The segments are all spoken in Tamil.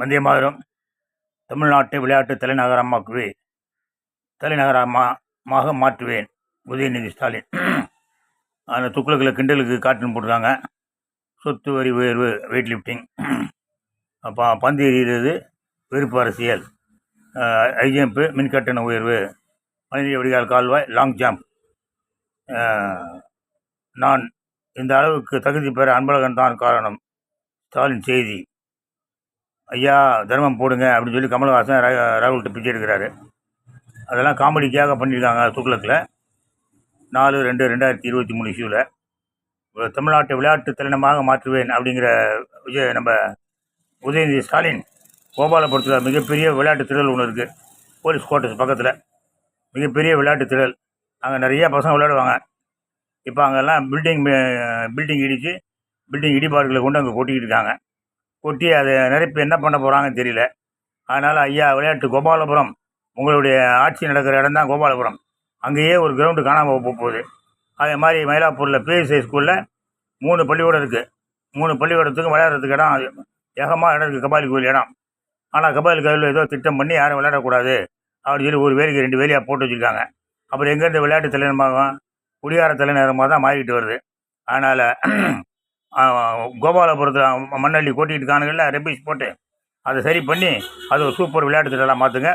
வந்தே மாதிரம். தமிழ்நாட்டை விளையாட்டு தலைநகரமாக்குவே. தலைநகரமாக மாற்றுவேன். உதயநிதி ஸ்டாலின். அந்த துக்குளக்கில் கிண்டலுக்கு கார்ட்டூன் போட்டிருக்காங்க. சொத்து வரி உயர்வு வெயிட் லிஃப்டிங் அப்போ பந்து எறிகிறது வெறுப்பு அரசியல். ஹை மின்கட்டண உயர்வு. மனித வடிகால் கால்வாய் லாங் ஜம்ப் நான் இந்த அளவுக்கு தகுதி பெற அன்பழகன் தான் காரணம். ஸ்டாலின் செய்தி. ஐயா தர்மம் போடுங்க அப்படின்னு சொல்லி கமல்ஹாசன் ராகுல்கிட்ட பிச்சை எடுக்கிறாரு. அதெல்லாம் காமெடிக்காக பண்ணியிருக்காங்க துக்ளக்கில் நாலு ரெண்டு ரெண்டாயிரத்தி இருபத்தி மூணு இஷ்யூவில் தமிழ்நாட்டை விளையாட்டு தலைநமாக மாற்றுவேன் அப்படிங்கிற விஜய் நம்ம உதயநிதி ஸ்டாலின் கோபாலபுரத்தில் மிகப்பெரிய விளையாட்டு திடல் ஒன்று இருக்குது போலீஸ் குவார்ட்டர்ஸ் பக்கத்தில். மிகப்பெரிய விளையாட்டு திடல். அங்கே நிறைய பசங்க விளையாடுவாங்க. இப்போ அங்கெல்லாம் பில்டிங் பில்டிங் இடித்து பில்டிங் இடிபாடுகளை கொண்டு அங்கே கொட்டிக்கிட்டு இருக்காங்க. கொட்டி அதை நிரப்பி என்ன பண்ண போகிறாங்கன்னு தெரியல. அதனால் ஐயா விளையாட்டு கோபாலபுரம் உங்களுடைய ஆட்சி நடக்கிற இடம் தான் கோபாலபுரம். அங்கேயே ஒரு கிரவுண்டு காணாமல் போக போகுது. அதே மாதிரி மயிலாப்பூரில் பிஎஸ்ஐ ஸ்கூலில் மூணு பள்ளிக்கூடம் இருக்குது மூணு பள்ளிக்கூடத்துக்கும் விளையாடுறதுக்கு இடம் ஏகமாக இடம் இருக்குது கபாலி கோயில் இடம். ஆனால் கபாலி கோயில் ஏதோ திட்டம் பண்ணி யாரும் விளையாடக்கூடாது அப்படின்னு சொல்லி ஒரு வேலைக்கு ரெண்டு வேலையாக போட்டு வச்சுருக்காங்க. அப்புறம் எங்கேருந்து விளையாட்டு தலைநகரமாகும் குடியார தலைநகரமாக தான் மாறிக்கிட்டு வருது. அதனால் கோபாலபுரத்தில் மண்ணள்ளி கொட்டிட்டு காணுங்களில் ரெபீஸ் போட்டு. அதை சரி பண்ணி அது ஒரு சூப்பர் விளையாட்டு திட்டலாம் மாற்றுங்க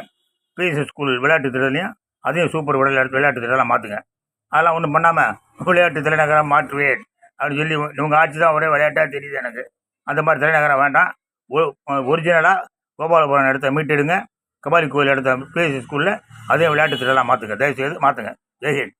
பிஎஸ்சி ஸ்கூல் விளையாட்டு திட்டத்துலையும் அதையும் சூப்பர் விளையாட்டு விளையாட்டு திட்டலாம் மாற்றுங்க அதெல்லாம் ஒன்றும் பண்ணாமல் விளையாட்டு தலைநகரம் மாற்றுவேன் அப்படின்னு சொல்லி இவங்க ஆட்சி தான் ஒரே விளையாட்டாக தெரியுது எனக்கு. அந்த மாதிரி தலைநகரம் வேண்டாம். ஒரிஜினலாக கோபாலபுரம் இடத்த மீட்டெடுங்க. கபாலி கோயில் இடத்த பிஎஸ்சி ஸ்கூலில் அதையும் விளையாட்டு திட்டலாம் மாற்றுங்க தயவுசெய்து மாற்றுங்க ஜெய்ஹிந்த்